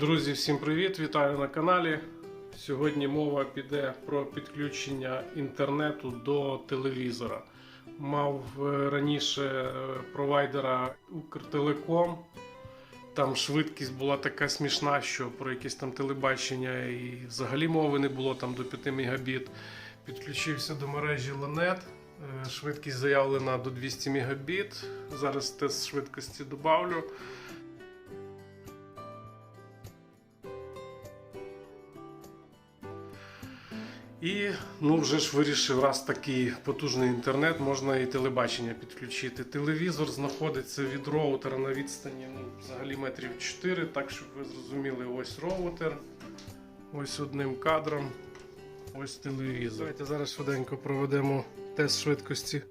Друзі, всім привіт! Вітаю на каналі. Сьогодні мова піде про підключення інтернету до телевізора. Мав е, раніше е, провайдера Укртелеком. Там швидкість була така смішна, що про якесь там телебачення і взагалі мови не було там до 5 Мбіт. Підключився до мережі Ланет. Е, Швидкість заявлена до 200 Мбіт. Зараз тест швидкості добавлю. І ну вже ж вирішив, раз такий потужний інтернет, можна і телебачення підключити. Телевізор знаходиться від роутера на відстані ну, взагалі метрів 4, так щоб ви зрозуміли, ось роутер, ось одним кадром, ось телевізор. Давайте зараз швиденько проведемо тест швидкості.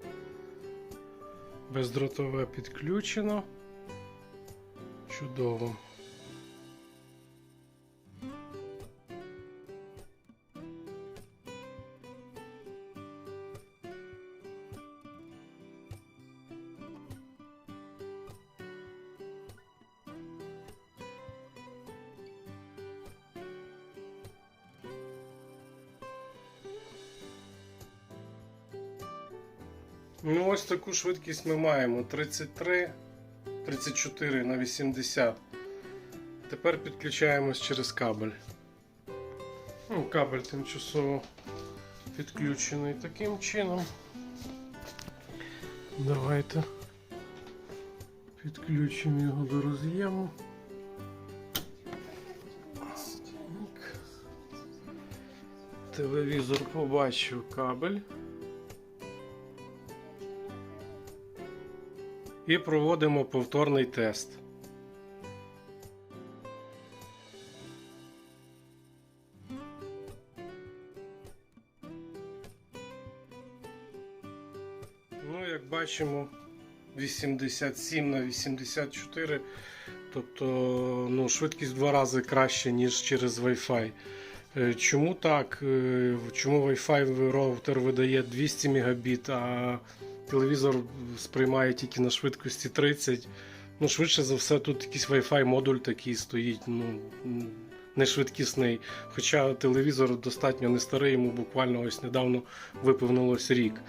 Бездротове підключено. Чудово. Ну, ось таку швидкість ми маємо 33, 34 на 80. Тепер підключаємось через кабель. Ну, кабель тимчасово підключений таким чином. Давайте підключимо його до роз'єму. Телевізор побачив кабель. І проводимо повторний тест. Ну, як бачимо, 87 на 84, тобто ну, швидкість в два рази краще, ніж через Wi-Fi. Е, Чому так? Е, Чому Wi-Fi роутер видає 200 Мбіт, а телевізор сприймає тільки на швидкості 30. Ну, швидше за все, тут якийсь Wi-Fi модуль такий стоїть, ну не швидкісний. Хоча телевізор достатньо не старий, йому буквально ось недавно виповнилось рік.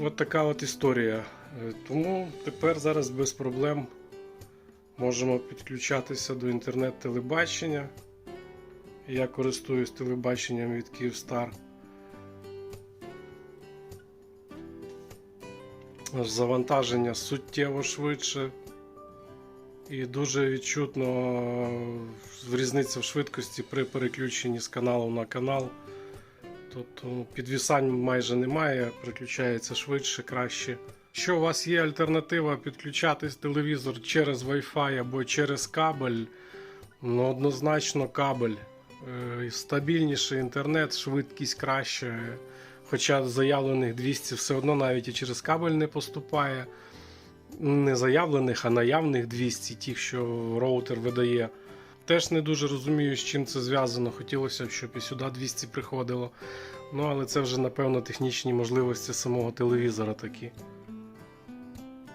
От така от історія. Е, Тому тепер зараз без проблем можемо підключатися до інтернет-телебачення. Я користуюсь телебаченням від Kyivstar. Завантаження суттєво швидше і дуже відчутно е, різниця в швидкості при переключенні з каналу на канал. Тобто підвісань майже немає, переключається швидше, краще. Якщо у вас є альтернатива підключатись телевізор через Wi-Fi або через кабель, ну однозначно кабель. Е, Стабільніший інтернет, швидкість краще. Хоча заявлених 200 все одно навіть і через кабель не поступає. Не заявлених, а наявних 200, тих, що роутер видає. Теж не дуже розумію, з чим це зв'язано. Хотілося б, щоб і сюди 200 приходило. Ну, але це вже, напевно, технічні можливості самого телевізора такі.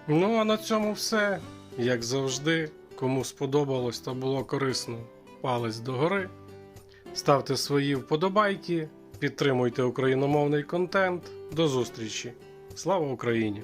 Ну, а на цьому все. Як завжди, кому сподобалось та було корисно, палець догори. Ставте свої вподобайки. Підтримуйте україномовний контент. До зустрічі! Слава Україні!